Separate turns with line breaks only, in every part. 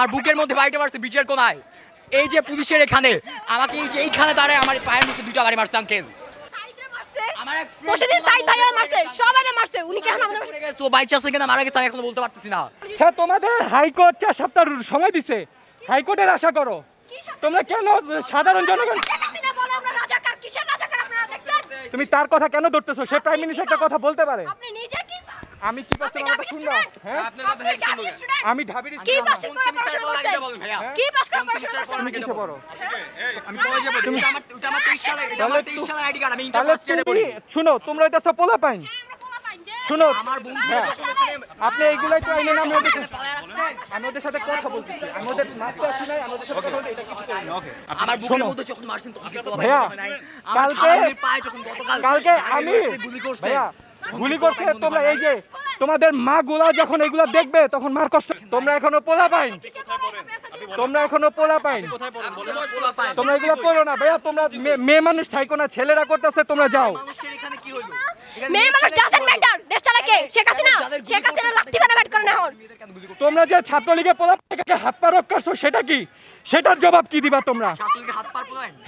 আমার বুকের মধ্যে বাড়িটা মারছে বিচের কোনায় এই যে পুলিশের এখানে আমাকে এই যে এইখানে দাঁড়ায় আমার পায়ের নিচে দুটো বাড়ি মারছে আঙ্কেল আমার এক friend
প্রতিদিন সাইদ ভাইয়ারা মারছে সবাই মারছে উনি কেন আমাদের
পড়ে গেছে, ও বাইচে আছে কিনা মারা গেছে বলতে পারতেছি না
আচ্ছা তোমাদের হাইকোর্ট চার সপ্তাহ সময় দিছে হাইকোর্টের আশা করো তোমরা কেন সাধারণ জনগণ তুমি তার কথা কেন ধরতেছো সে প্রাইম মিনিস্টার একটা কথা বলতে পারে আমি কি করতে
ঢাবি
শুনবা? হ্যাঁ?
আপনি ঢাবি student?
আমি ঢাবির
কি পাস। করে পড়াশোনা কি পাস করে পড়াশোনা
semester
করছেন
তুমি কিসে পড়ো?
আমি কলেজে পড়ি? ওটা আমার ওটা আমার 23 সালের এটা
তাহলে
আমার 23 সালের আইডি কার্ড আমি ইন্টার
তাহলে
ফার্স্ট ইয়ারে পড়ি।
শুনো তোমরা পাইন।
আমরা পোলা পাইন
শুনো
আমার বন্ধু
হ্যাঁ,
ওখানে
আপনি এইগুলাই তো আইনে আমি ওদের সাথে- আমি ওদের সাথে কথা বলতেছি। আমি ওদের মারতে আসি নাই আমি ওদের সাথে কথা বলতে এটা কিছু করি না।
আমার বুকের মধ্যে যখন মারছেন তখন কি নাই।
কালকে-
পায়ে যখন গতকাল
কালকে আমি
গুলি করছে
ভাইয়া গুলি করছে তোমরা এই যে তোমাদের মা গুলা যখন এগুলা দেখবে তখন মার কষ্ট তোমরা এখনও পোলা পাইন। তোমরা এখনও পোলা পাইন। তোমরা এগুলো করো না ভাইয়া তোমরা মেয়ে মানুষ থাইকো না ছেলেরা করতেছে তোমরা যাও। তোমরা যে ছাত্রলীগের পোলা পাইনকে হাত পা রক করছ সেটা কি? সেটার জবাব কি দিবা তোমরা?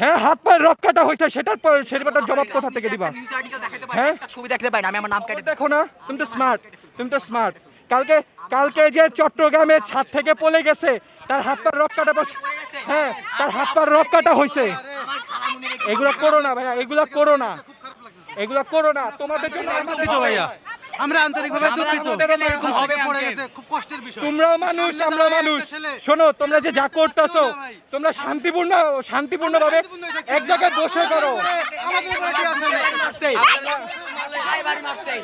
হ্যাঁ হাত পায়ের রক কাটা হয়েছে সেটার সেটার জবাব কোথা থেকে দিবা? হ্যাঁ?
ছবি দেখাতে পারি না আমি আমার নাম কেটে
দেখো না তুমি তো স্মার্ট তুমি তো স্মার্ট কালকে কালকে যে চট্টগ্রামের ছাদ থেকে পড়ে গেছে তার হাত পার রক কাটা বস- হ্যাঁ তার হাত পার রক কাটা হয়েছে এগুলো করো না ভাইয়া এগুলো করো না। এগুলো করো না। তোমাদের জন্য
দুঃখিত ভাইয়া। আমরা আন্তরিকভাবে দুঃখিত। খুব কষ্টের বিষয়।
তোমরাও মানুষ আমরা মানুষ। শোনো তোমরা যে যা করতেছো তোমরা শান্তিপূর্ণ শান্তিপূর্ণ ভাবে এক জায়গায় বসে করো।
আমাদের উপরে কি আছে?
মারছে। ভাই বাড়ি মারছে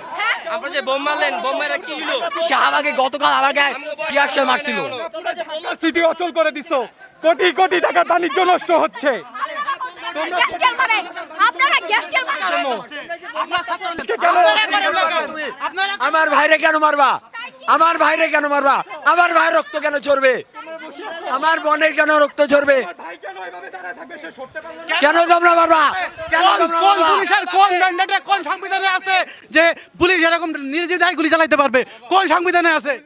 আপনারা যে বোম মারলেন বোম মারা কি হলো?
শাহবাগে গতকাল আমার গায়ে টিয়ার মারছিল।
সিটি অচল করে দিছো। কোটি কোটি টাকার বাণিজ্য নষ্ট হচ্ছে। আজকে কেন
আমার ভাইরে কেন মারবা? আমার ভাইরে কেন মারবা? আমার ভাই রক্ত কেন চড়বে আমার বোনের কেন রক্ত ঝরবে? কেন তোমরা বাবা? কেন
কোন? পুলিশের কোন ম্যান্ডেটে কোন সংবিধানে আছে যে পুলিশ এরকম নির্দিদায় গুলি চালাইতে পারবে? কোন সংবিধানে আছে?